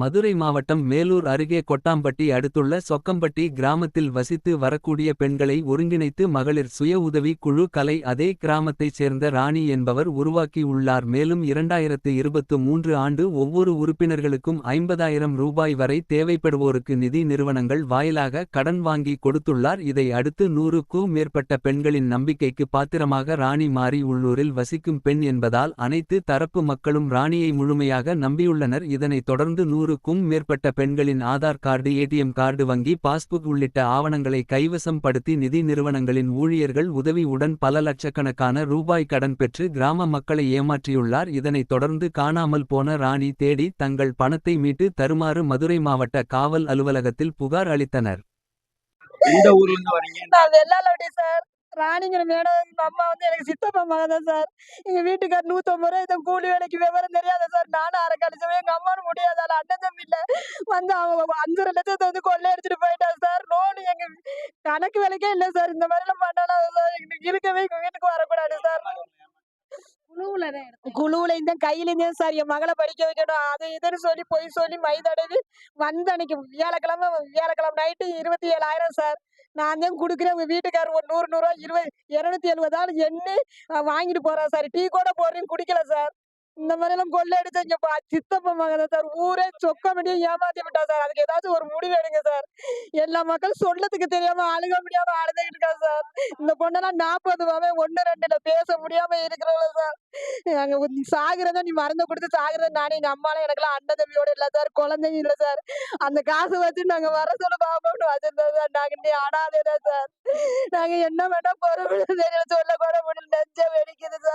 மதுரை மாவட்டம் மேலூர் அருகே கொட்டாம்பட்டி அடுத்துள்ள சொக்கம்பட்டி கிராமத்தில் வசித்து வரக்கூடிய பெண்களை ஒருங்கிணைத்து மகளிர் சுய உதவி குழு கலை அதே கிராமத்தைச் சேர்ந்த ராணி என்பவர் உருவாக்கி உள்ளார். மேலும் இரண்டாயிரத்து இருபத்து மூன்று ஆண்டு ஒவ்வொரு உறுப்பினர்களுக்கும் ஐம்பதாயிரம் ரூபாய் வரை தேவைப்படுவோருக்கு நிதி நிறுவனங்கள் வாயிலாக கடன் வாங்கி கொடுத்துள்ளார். இதை அடுத்து நூறுக்கு மேற்பட்ட பெண்களின் நம்பிக்கைக்கு பாத்திரமாக ராணி மாறி உள்ளூரில் வசிக்கும் பெண் என்பதால் அனைத்து தரப்பு மக்களும் ராணியை முழுமையாக நம்பியுள்ளனர். இதனைத் தொடர்ந்து நூறுக்கும் மேற்பட்ட பெண்களின் ஆதார் கார்டு ஏடிஎம் கார்டு வங்கி பாஸ்புக் உள்ளிட்ட ஆவணங்களை கைவசம் படுத்தி நிதி நிறுவனங்களின் ஊழியர்கள் உதவியுடன் பல லட்சக்கணக்கான ரூபாய் கடன் பெற்று கிராம மக்களை ஏமாற்றியுள்ளார். இதனைத் தொடர்ந்து காணாமல் போன ராணி தேடி தங்கள் பணத்தை மீட்டு தருமாறு மதுரை மாவட்ட காவல் அலுவலகத்தில் புகார் அளித்தனர். எந்த ஊர்ல இருந்து வரீங்க? நான் வெள்ளாளவடி சார். ராணிங்கிற மேடம் எங்க அம்மா வந்து எனக்கு சித்தப்பா மகன் தான் சார். எங்க வீட்டுக்கார் நூத்தம்பது ரூபாய் கூலி வேலைக்கு விவரம் தெரியாத சார். நானும் அரை கழிச்சவே எங்க தம்பி இல்ல. வந்து அவங்க அஞ்சரை லட்சத்தை வந்து கொள்ளை அடிச்சுட்டு போயிட்டாங்க சார். லோனு எங்க கணக்கு வேலைக்கே இல்ல சார். இந்த மாதிரி எல்லாம் பண்ணலாம் சார் எங்களுக்கு இருக்கவே வீட்டுக்கு வரக்கூடாது சார். குழுவுல இந்த கையில இருந்தே சார். என் மகளை படிக்க வைக்கணும் அது இதுன்னு சொல்லி பொய் சொல்லி மைதடவி வந்த அன்னைக்கு வியாழக்கிழமை வியாழக்கிழமை நைட்டு இருபத்தி ஏழாயிரம் சார். நான் தான் கொடுக்குறேன். உங்க வீட்டுக்காரர் ஒரு நூறு நூறுரூவா இருபது இரநூத்தி எழுபதாலும் எண்ணி வாங்கிட்டு போறேன் சார். டீ கூட போடுறேன் குடிக்கல சார். இந்த மாதிரி எல்லாம் கொள்ளை அடிச்சு பா- சித்தப்பா மகன் சார். ஊரே சொக்க முடியும் ஏமாத்தி விட்டா சார். அதுக்கு ஏதாச்சும் ஒரு முடிவு எடுங்க சார். எல்லா மக்களும் சொல்லத்துக்கு தெரியாம அழுக முடியாம அழுதுகிட்டு இருக்கா சார். இந்த பொண்ணெல்லாம் நாற்பது ரூபாவே ஒன்னு ரெண்டுல பேச முடியாம இருக்கிறவங்க சார். நாங்க சாகிறத நீ மறந்து நீ மருந்து கொடுத்து சாகிறத நானே எங்க அம்மாலாம் எனக்குலாம் அண்ணன் தம்பியோட இல்ல சார். குழந்தைங்க இல்ல சார். அந்த காசு வச்சு நாங்க வர சொல்ல பாப்போம்னு வச்சிருந்தோம் சார். நாங்க நீ ஆடாதேதான் சார். நாங்க என்ன வேணா பொறுப்பு தெரியல. சொல்ல கூட முடியல. நெஞ்ச வெடிக்குது சார்.